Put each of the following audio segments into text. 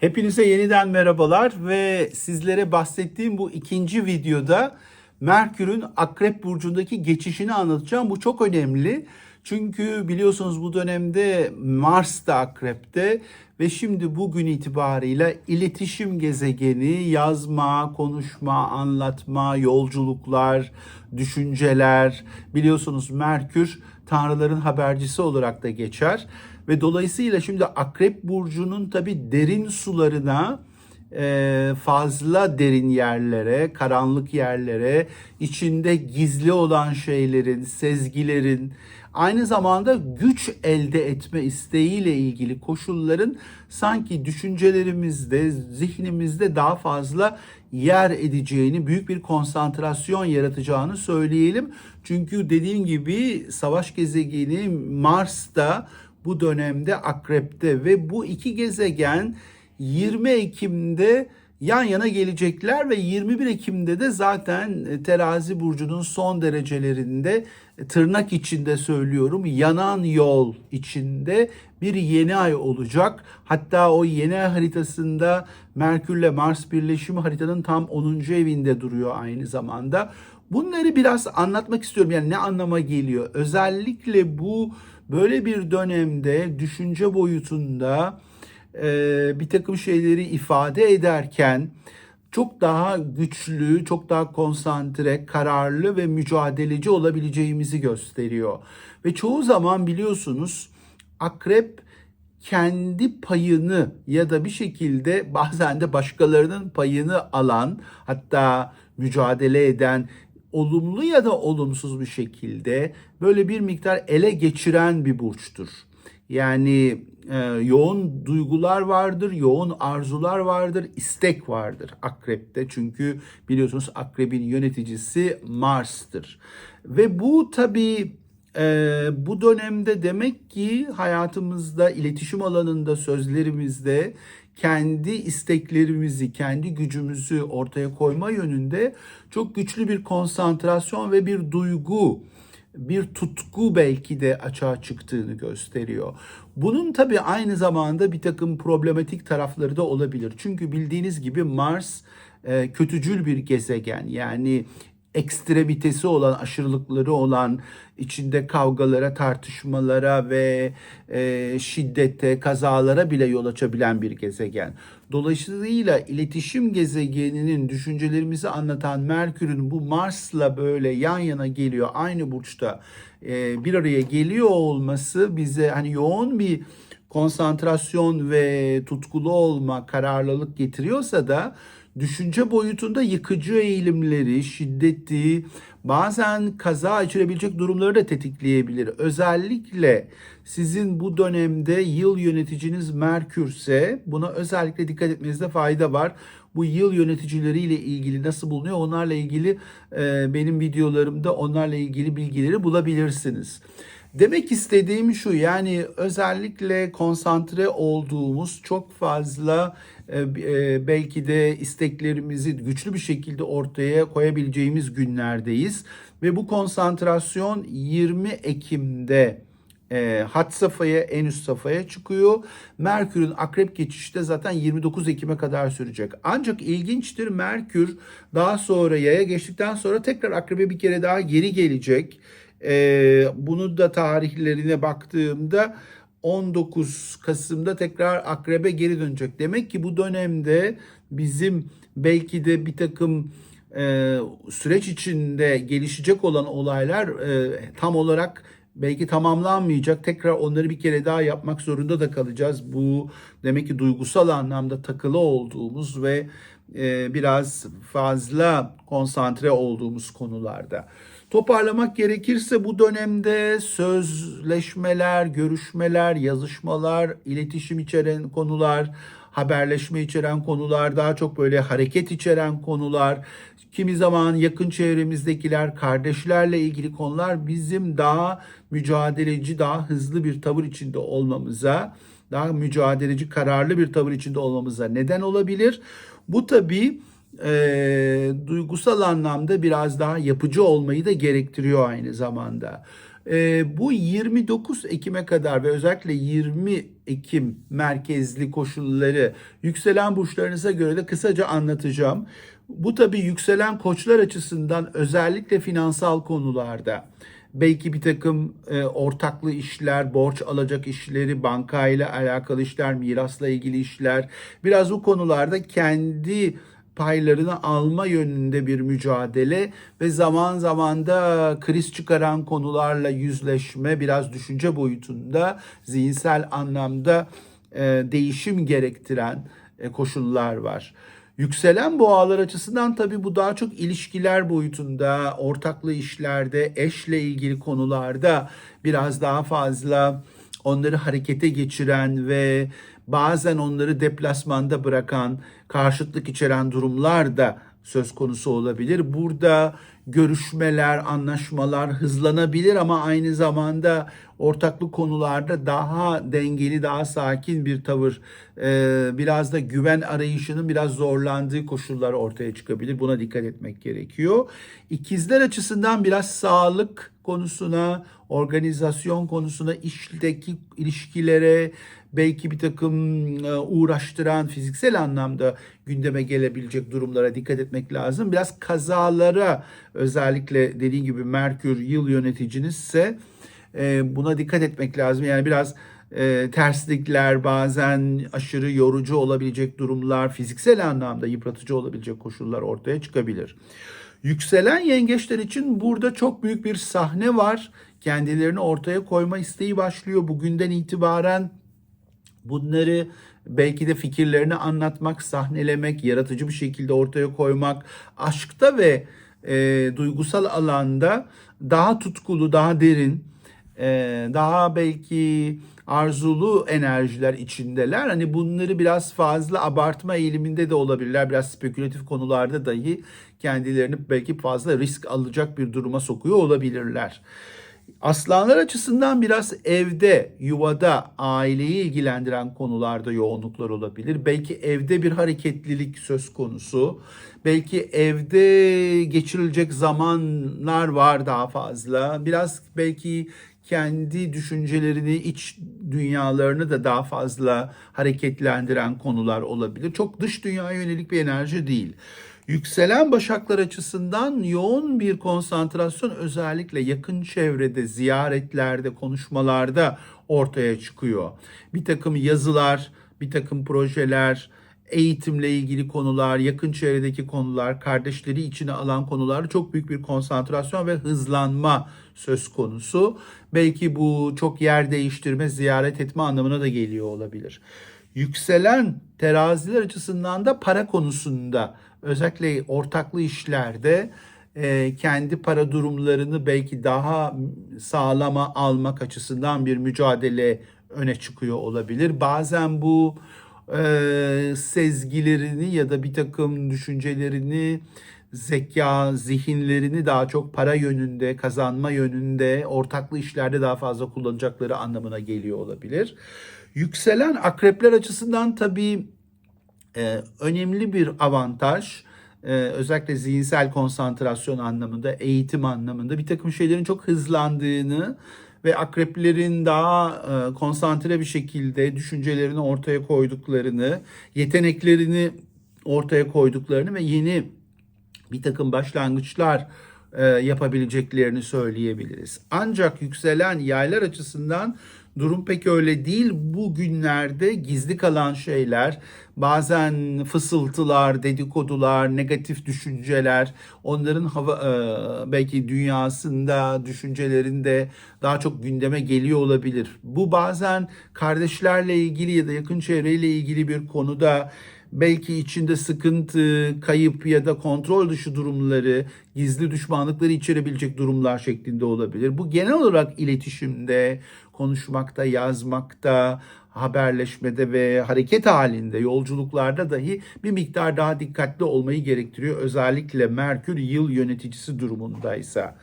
Hepinize yeniden merhabalar ve sizlere bahsettiğim bu ikinci videoda Merkür'ün Akrep Burcu'ndaki geçişini anlatacağım. Bu çok önemli. Çünkü biliyorsunuz bu dönemde Mars da Akrep'te ve şimdi bugün itibarıyla iletişim gezegeni, yazma, konuşma, anlatma, yolculuklar, düşünceler, biliyorsunuz Merkür tanrıların habercisi olarak da geçer. Ve dolayısıyla şimdi Akrep Burcu'nun tabi derin sularına e, fazla derin yerlere, karanlık yerlere, içinde gizli olan şeylerin, sezgilerin, aynı zamanda güç elde etme isteğiyle ilgili koşulların sanki düşüncelerimizde, zihnimizde daha fazla yer edeceğini, büyük bir konsantrasyon yaratacağını söyleyelim. Çünkü dediğim gibi savaş gezegeni Mars'ta bu dönemde akrepte ve bu iki gezegen 20 Ekim'de yan yana gelecekler ve 21 Ekim'de de zaten e, terazi burcunun son derecelerinde e, tırnak içinde söylüyorum yanan yol içinde bir yeni ay olacak. Hatta o yeni ay haritasında Merkürle Mars birleşimi haritanın tam 10. evinde duruyor aynı zamanda. Bunları biraz anlatmak istiyorum. Yani ne anlama geliyor? Özellikle bu böyle bir dönemde düşünce boyutunda e, bir takım şeyleri ifade ederken çok daha güçlü, çok daha konsantre, kararlı ve mücadeleci olabileceğimizi gösteriyor. Ve çoğu zaman biliyorsunuz akrep kendi payını ya da bir şekilde bazen de başkalarının payını alan hatta mücadele eden olumlu ya da olumsuz bir şekilde böyle bir miktar ele geçiren bir burçtur. Yani e, yoğun duygular vardır, yoğun arzular vardır, istek vardır akrepte. Çünkü biliyorsunuz akrebin yöneticisi Mars'tır. Ve bu tabii e, bu dönemde demek ki hayatımızda, iletişim alanında, sözlerimizde kendi isteklerimizi, kendi gücümüzü ortaya koyma yönünde çok güçlü bir konsantrasyon ve bir duygu bir tutku belki de açığa çıktığını gösteriyor. Bunun tabii aynı zamanda bir takım problematik tarafları da olabilir. Çünkü bildiğiniz gibi Mars e, kötücül bir gezegen. Yani ekstremitesi olan, aşırılıkları olan, içinde kavgalara, tartışmalara ve e, şiddete, kazalara bile yol açabilen bir gezegen. Dolayısıyla iletişim gezegeninin düşüncelerimizi anlatan Merkür'ün bu Mars'la böyle yan yana geliyor, aynı burçta e, bir araya geliyor olması bize hani yoğun bir konsantrasyon ve tutkulu olma, kararlılık getiriyorsa da düşünce boyutunda yıkıcı eğilimleri, şiddeti, bazen kaza geçirebilecek durumları da tetikleyebilir. Özellikle sizin bu dönemde yıl yöneticiniz Merkürse buna özellikle dikkat etmenizde fayda var. Bu yıl yöneticileriyle ilgili nasıl bulunuyor onlarla ilgili e, benim videolarımda onlarla ilgili bilgileri bulabilirsiniz. Demek istediğim şu yani özellikle konsantre olduğumuz çok fazla e, e, belki de isteklerimizi güçlü bir şekilde ortaya koyabileceğimiz günlerdeyiz. Ve bu konsantrasyon 20 Ekim'de e, hat safhaya en üst safhaya çıkıyor. Merkür'ün akrep geçişi de zaten 29 Ekim'e kadar sürecek. Ancak ilginçtir Merkür daha sonra yaya geçtikten sonra tekrar akrebe bir kere daha geri gelecek. E, bunu da tarihlerine baktığımda 19 Kasım'da tekrar akrebe geri dönecek. Demek ki bu dönemde bizim belki de bir takım e, süreç içinde gelişecek olan olaylar e, tam olarak belki tamamlanmayacak. Tekrar onları bir kere daha yapmak zorunda da kalacağız. Bu demek ki duygusal anlamda takılı olduğumuz ve e, biraz fazla konsantre olduğumuz konularda. Toparlamak gerekirse bu dönemde sözleşmeler, görüşmeler, yazışmalar, iletişim içeren konular, haberleşme içeren konular, daha çok böyle hareket içeren konular, kimi zaman yakın çevremizdekiler, kardeşlerle ilgili konular bizim daha mücadeleci, daha hızlı bir tavır içinde olmamıza, daha mücadeleci, kararlı bir tavır içinde olmamıza neden olabilir. Bu tabii e, duygusal anlamda biraz daha yapıcı olmayı da gerektiriyor aynı zamanda. Ee, bu 29 Ekim'e kadar ve özellikle 20 Ekim merkezli koşulları yükselen burçlarınıza göre de kısaca anlatacağım. Bu tabii yükselen koçlar açısından özellikle finansal konularda belki bir takım e, ortaklı işler, borç alacak işleri, bankayla alakalı işler, mirasla ilgili işler, biraz bu konularda kendi paylarını alma yönünde bir mücadele ve zaman zaman da kriz çıkaran konularla yüzleşme, biraz düşünce boyutunda, zihinsel anlamda e, değişim gerektiren e, koşullar var. Yükselen boğalar açısından tabii bu daha çok ilişkiler boyutunda, ortaklı işlerde, eşle ilgili konularda biraz daha fazla onları harekete geçiren ve bazen onları deplasmanda bırakan, karşıtlık içeren durumlar da söz konusu olabilir. Burada görüşmeler, anlaşmalar hızlanabilir ama aynı zamanda ortaklı konularda daha dengeli, daha sakin bir tavır, e, biraz da güven arayışının biraz zorlandığı koşullar ortaya çıkabilir. Buna dikkat etmek gerekiyor. İkizler açısından biraz sağlık konusuna, organizasyon konusuna, işteki ilişkilere, belki bir takım e, uğraştıran fiziksel anlamda gündeme gelebilecek durumlara dikkat etmek lazım. Biraz kazalara özellikle dediğim gibi Merkür yıl yöneticinizse e, buna dikkat etmek lazım. Yani biraz e, terslikler, bazen aşırı yorucu olabilecek durumlar, fiziksel anlamda yıpratıcı olabilecek koşullar ortaya çıkabilir. Yükselen yengeçler için burada çok büyük bir sahne var. Kendilerini ortaya koyma isteği başlıyor. Bugünden itibaren bunları belki de fikirlerini anlatmak, sahnelemek, yaratıcı bir şekilde ortaya koymak, aşkta ve e, duygusal alanda daha tutkulu, daha derin, e, daha belki arzulu enerjiler içindeler. Hani bunları biraz fazla abartma eğiliminde de olabilirler. Biraz spekülatif konularda dahi kendilerini belki fazla risk alacak bir duruma sokuyor olabilirler. Aslanlar açısından biraz evde, yuvada, aileyi ilgilendiren konularda yoğunluklar olabilir. Belki evde bir hareketlilik söz konusu. Belki evde geçirilecek zamanlar var daha fazla. Biraz belki kendi düşüncelerini, iç dünyalarını da daha fazla hareketlendiren konular olabilir. Çok dış dünyaya yönelik bir enerji değil. Yükselen başaklar açısından yoğun bir konsantrasyon özellikle yakın çevrede, ziyaretlerde, konuşmalarda ortaya çıkıyor. Bir takım yazılar, bir takım projeler, eğitimle ilgili konular, yakın çevredeki konular, kardeşleri içine alan konularda çok büyük bir konsantrasyon ve hızlanma söz konusu. Belki bu çok yer değiştirme, ziyaret etme anlamına da geliyor olabilir. Yükselen teraziler açısından da para konusunda özellikle ortaklı işlerde e, kendi para durumlarını belki daha sağlama almak açısından bir mücadele öne çıkıyor olabilir. Bazen bu e, sezgilerini ya da bir takım düşüncelerini zeka, zihinlerini daha çok para yönünde, kazanma yönünde, ortaklı işlerde daha fazla kullanacakları anlamına geliyor olabilir. Yükselen akrepler açısından tabii e, önemli bir avantaj. E, özellikle zihinsel konsantrasyon anlamında, eğitim anlamında bir takım şeylerin çok hızlandığını ve akreplerin daha e, konsantre bir şekilde düşüncelerini ortaya koyduklarını, yeteneklerini ortaya koyduklarını ve yeni bir takım başlangıçlar e, yapabileceklerini söyleyebiliriz. Ancak yükselen yaylar açısından durum pek öyle değil. Bu günlerde gizli kalan şeyler, bazen fısıltılar, dedikodular, negatif düşünceler, onların hava e, belki dünyasında, düşüncelerinde daha çok gündeme geliyor olabilir. Bu bazen kardeşlerle ilgili ya da yakın çevreyle ilgili bir konuda belki içinde sıkıntı, kayıp ya da kontrol dışı durumları, gizli düşmanlıkları içerebilecek durumlar şeklinde olabilir. Bu genel olarak iletişimde, konuşmakta, yazmakta, haberleşmede ve hareket halinde, yolculuklarda dahi bir miktar daha dikkatli olmayı gerektiriyor. Özellikle Merkür yıl yöneticisi durumundaysa.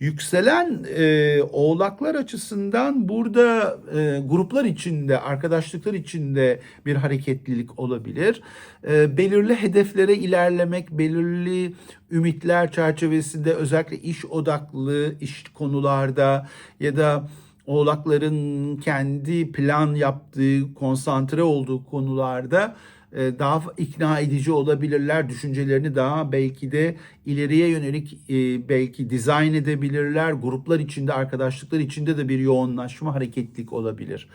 Yükselen e, oğlaklar açısından burada e, gruplar içinde, arkadaşlıklar içinde bir hareketlilik olabilir. E, belirli hedeflere ilerlemek, belirli ümitler çerçevesinde özellikle iş odaklı iş konularda ya da oğlakların kendi plan yaptığı, konsantre olduğu konularda daha ikna edici olabilirler. Düşüncelerini daha belki de ileriye yönelik e, belki dizayn edebilirler. Gruplar içinde, arkadaşlıklar içinde de bir yoğunlaşma, hareketlilik olabilir.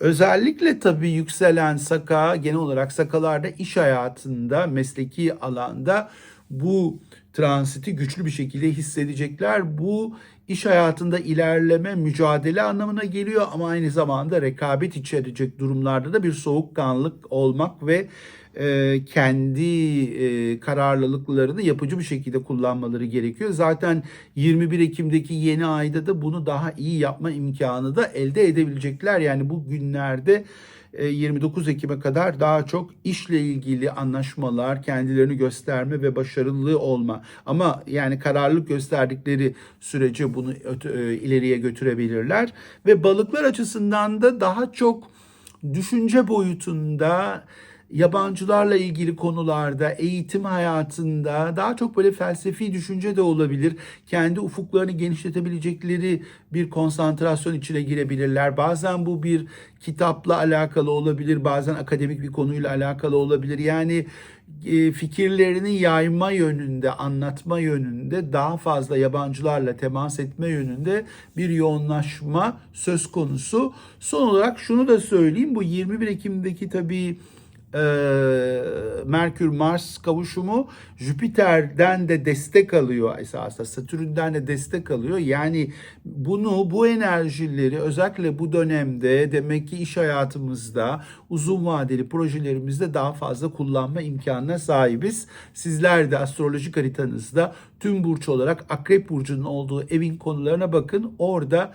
Özellikle tabii yükselen saka, genel olarak sakalarda iş hayatında, mesleki alanda bu transiti güçlü bir şekilde hissedecekler. Bu iş hayatında ilerleme, mücadele anlamına geliyor ama aynı zamanda rekabet içerecek durumlarda da bir soğukkanlılık olmak ve e, kendi e, kararlılıklarını yapıcı bir şekilde kullanmaları gerekiyor. Zaten 21 Ekim'deki yeni ayda da bunu daha iyi yapma imkanı da elde edebilecekler. Yani bu günlerde 29 Ekim'e kadar daha çok işle ilgili anlaşmalar, kendilerini gösterme ve başarılı olma. Ama yani kararlılık gösterdikleri sürece bunu öte- ileriye götürebilirler. Ve balıklar açısından da daha çok düşünce boyutunda yabancılarla ilgili konularda, eğitim hayatında daha çok böyle felsefi düşünce de olabilir. Kendi ufuklarını genişletebilecekleri bir konsantrasyon içine girebilirler. Bazen bu bir kitapla alakalı olabilir, bazen akademik bir konuyla alakalı olabilir. Yani e, fikirlerini yayma yönünde, anlatma yönünde daha fazla yabancılarla temas etme yönünde bir yoğunlaşma söz konusu. Son olarak şunu da söyleyeyim. Bu 21 Ekim'deki tabii e, Merkür Mars kavuşumu Jüpiter'den de destek alıyor esasında Satürn'den de destek alıyor. Yani bunu bu enerjileri özellikle bu dönemde demek ki iş hayatımızda uzun vadeli projelerimizde daha fazla kullanma imkanına sahibiz. Sizler de astrolojik haritanızda tüm burç olarak Akrep burcunun olduğu evin konularına bakın. Orada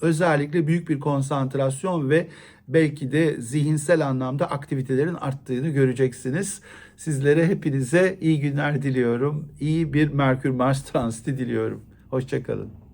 özellikle büyük bir konsantrasyon ve belki de zihinsel anlamda aktivitelerin arttığını göreceksiniz. Sizlere hepinize iyi günler diliyorum. İyi bir Merkür Mars transiti diliyorum. Hoşçakalın.